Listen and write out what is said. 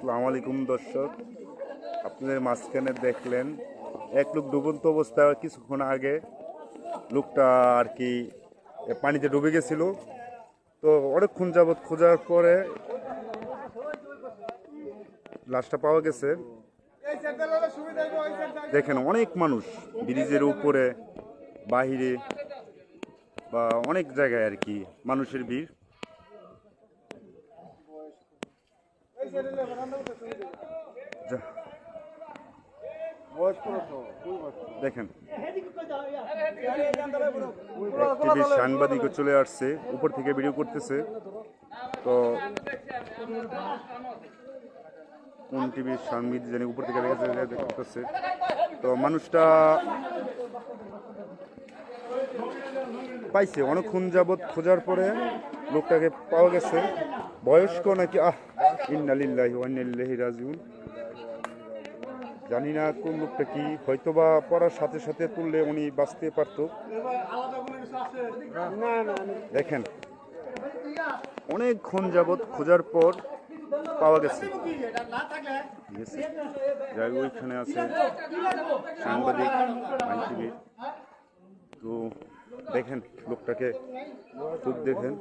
আসসালামু আলাইকুম দর্শক। আপনাদের মাঝখানে দেখলেন, এক লোক ডুবন্ত অবস্থায় কিছুক্ষণ আগে লোকটা আর কি পানিতে ডুবে গেছিল। তো অনেকক্ষণ যাবৎ খোঁজার পরে লাশটা পাওয়া গেছে। দেখেন, অনেক মানুষ ব্রিজের উপরে, বাহিরে বা অনেক জায়গায় আর কি মানুষের ভিড়। দেখেন। টিভির সাংবাদিকও চলে আসছে, উপর থেকে ভিডিও করতেছে। তো কোন টিভির সাংবাদিক জানি উপর থেকে করতেছে তো মানুষটা পাইছে। অনেকক্ষণ যাবৎ খোঁজার পরে লোকটাকে পাওয়া গেছে। বয়স্ক নাকি? আহ, ইন্নালিল্লাহি ওয়া ইন্না ইলাইহি রাজিউন। জানি না কোন লোকটা কি হয়তো বা পড়ার সাথে সাথে তুললে উনি বাঁচতে পারতো। দেখেন, অনেকক্ষণ যাবৎ খোঁজার পর পাওয়া গেছে। যাই ওইখানে আছে সাংবাদিক তো দেখেন লোকটাকে খুব দেখেন।